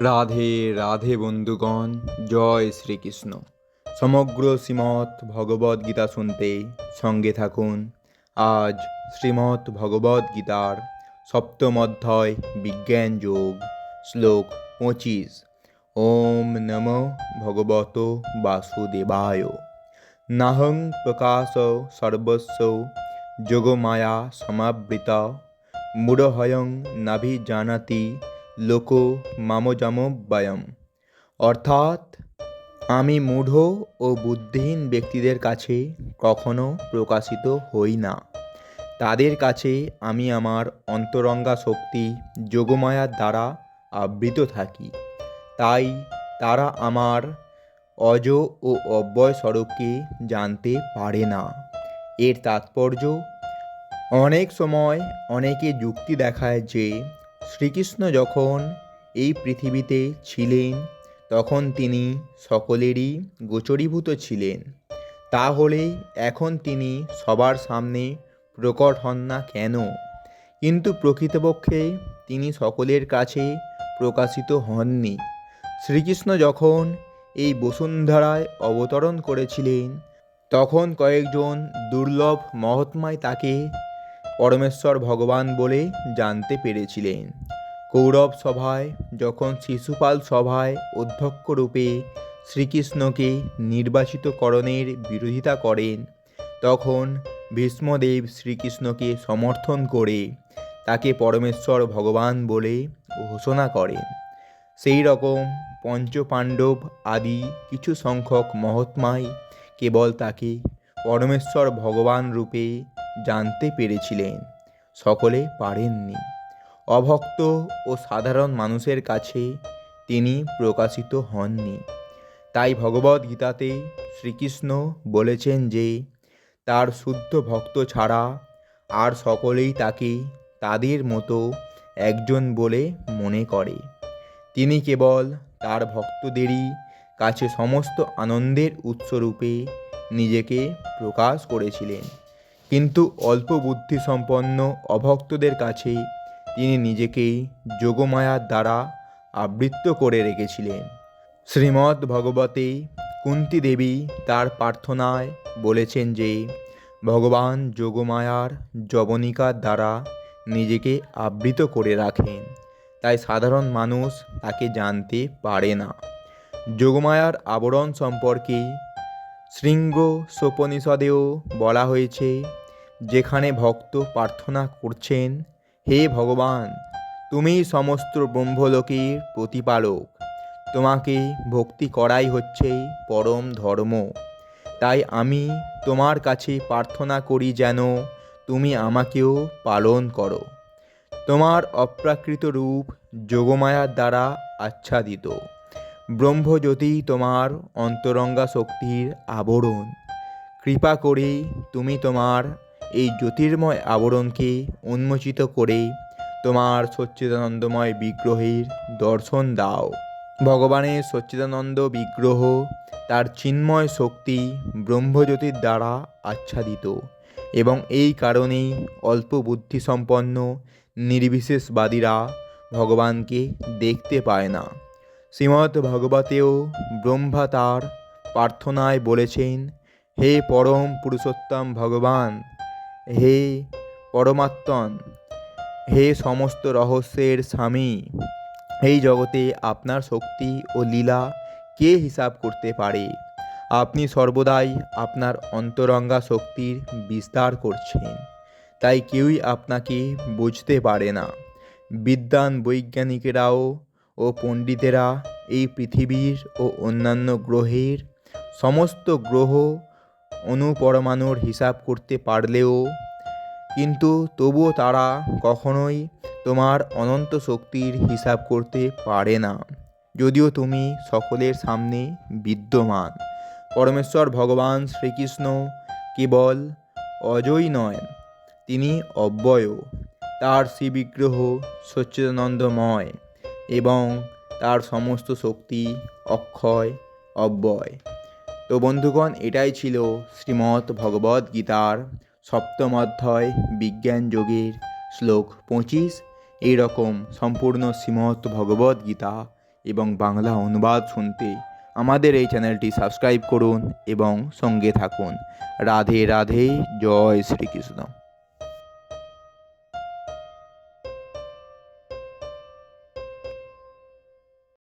রাধে রাধে বন্ধুগণ, জয় শ্রীকৃষ্ণ। সমগ্র শ্রীমৎ ভগবদ গীতা শুনতে সঙ্গে থাকুন। আজ শ্রীমৎ ভগবদ গীতার সপ্তম অধ্যায়, বিজ্ঞান যোগ, শ্লোক পঁচিশ। ওম নম ভগবত বাসুদেবায়। নাহং প্রকাশ সর্বস্ব, যোগমায়া সমাবৃত। মূঢ়হয়ং নাভিজানাতি লোক মামজামব্যয়ম অর্থাৎ, আমি মূঢ় ও বুদ্ধিহীন ব্যক্তিদের কাছে কখনো প্রকাশিত হই না। তাদের কাছে আমি আমার অন্তরঙ্গা শক্তি যোগমায়ার দ্বারা আবৃত থাকি। তাই তারা আমার অজ ও অব্যয় স্বরূপকে জানতে পারে না। এর তাৎপর্য, অনেক সময় অনেকে যুক্তি দেখায় যে শ্রীকৃষ্ণ যখন এই পৃথিবীতে ছিলেন, তখন তিনি সকলেরই গোচরীভূত ছিলেন। তাহলে এখন তিনি সবার সামনে প্রকট হন না কেন? কিন্তু প্রকৃতপক্ষে তিনি সকলের কাছে প্রকাশিত হননি। শ্রীকৃষ্ণ যখন এই বসুন্ধরায় অবতরণ করেছিলেন, তখন কয়েকজন দুর্লভ মহাত্মায় তাকে পরমেশ্বর ভগবান বলে জানতে পেরেছিলেন। কৌরব সভায়, যখন শিশুপাল সভায় অধ্যক্ষ রূপে শ্রীকৃষ্ণকে নির্বাচিতকরণের বিরোধিতা করেন, তখন ভীষ্মদেব শ্রীকৃষ্ণকে সমর্থন করে তাকে পরমেশ্বর ভগবান বলে ঘোষণা করেন। সেই রকম পঞ্চপাণ্ডব আদি কিছু সংখ্যক মহাত্মাই কেবল তাকে পরমেশ্বর ভগবান রূপে জানতে পেরেছিলেন, সকলে পারেননি। অভক্ত ও সাধারণ মানুষের কাছে তিনি প্রকাশিত হননি। তাই ভগবদ গীতাতে শ্রীকৃষ্ণ বলেছেন যে, তার শুদ্ধ ভক্ত ছাড়া আর সকলেই তাকে তাদের মতো একজন বলে মনে করে। তিনি কেবল তার ভক্তদেরই কাছে সমস্ত আনন্দের উৎসরূপে নিজেকে প্রকাশ করেছিলেন। কিন্তু অল্প বুদ্ধিসম্পন্ন অভক্তদের কাছে তিনি নিজেকেই যোগমায়ার দ্বারা আবৃত্ত করে রেখেছিলেন। শ্রীমদ্ ভগবতে কুন্তি দেবী তার প্রার্থনায় বলেছেন যে, ভগবান যোগমায়ার যবনিকার দ্বারা নিজেকে আবৃত করে রাখেন, তাই সাধারণ মানুষ তাকে জানতে পারে না। যোগমায়ার আবরণ সম্পর্কে শৃঙ্গ সোপনিষদেও বলা হয়েছে, যেখানে ভক্ত প্রার্থনা করছেন হে ভগবান তুমি সমস্ত ব্রহ্মলোকের প্রতিপালক। তোমাকে ভক্তি করাই হচ্ছে পরম ধর্ম। তাই আমি তোমার কাছে প্রার্থনা করি যেন তুমি আমাকেও পালন করো। তোমার অপ্রাকৃত রূপ যোগমায়ার দ্বারা আচ্ছাদিত। ব্রহ্মজ্যোতি তোমার অন্তরঙ্গা শক্তির আবরণ। কৃপা করে তুমি তোমার এই জ্যোতির্ময় আবরণকে উন্মোচিত করে তোমার সচ্চিদানন্দময় বিগ্রহের দর্শন দাও। ভগবানের সচ্চিদানন্দ বিগ্রহ তার চিন্ময় শক্তি ব্রহ্মজ্যোতির দ্বারা আচ্ছাদিত এবং এই কারণেই অল্প বুদ্ধিসম্পন্ন, নির্বিশেষবাদীরা ভগবানকে দেখতে পায় না। শ্রীমদ্ ভগবতেও ব্রহ্মা তার প্রার্থনায় বলেছেন, হে পরম পুরুষোত্তম ভগবান হে পরমাত্মন, হে সমস্ত রহস্যের স্বামী, এই জগতে আপনার শক্তি ও লীলা কে হিসাব করতে পারে? আপনি সর্বদাই আপনার অন্তরঙ্গা শক্তির বিস্তার করছেন, তাই কেউই আপনাকে বুঝতে পারে না। বিদ্যান বৈজ্ঞানিকেরাও ও পণ্ডিতেরা এই পৃথিবীর ও অন্যান্য গ্রহের সমস্ত গ্রহ অনুপরমাণুর হিসাব করতে পারলেও, কিন্তু তবুও তারা কখনোই তোমার অনন্ত শক্তির হিসাব করতে পারে না। যদিও তুমি সকলের সামনে বিদ্যমান, পরমেশ্বর ভগবান শ্রীকৃষ্ণ কেবল অজয় নয়, তিনি অব্যয়, তার শ্রীবিগ্রহ সচ্চিদানন্দময় এবং তার সমস্ত শক্তি অক্ষয়, অব্যয়। তো বন্ধুগণ, এটাই ছিল শ্রীমৎ ভগবদ গীতার সপ্তম অধ্যায়, বিজ্ঞান যোগের শ্লোক পঁচিশ। এইরকম সম্পূর্ণ শ্রীমৎ ভগবদ গীতা এবং বাংলা অনুবাদ শুনতে আমাদের এই চ্যানেলটি সাবস্ক্রাইব করুন এবং সঙ্গে থাকুন। রাধে রাধে, জয় শ্রীকৃষ্ণ।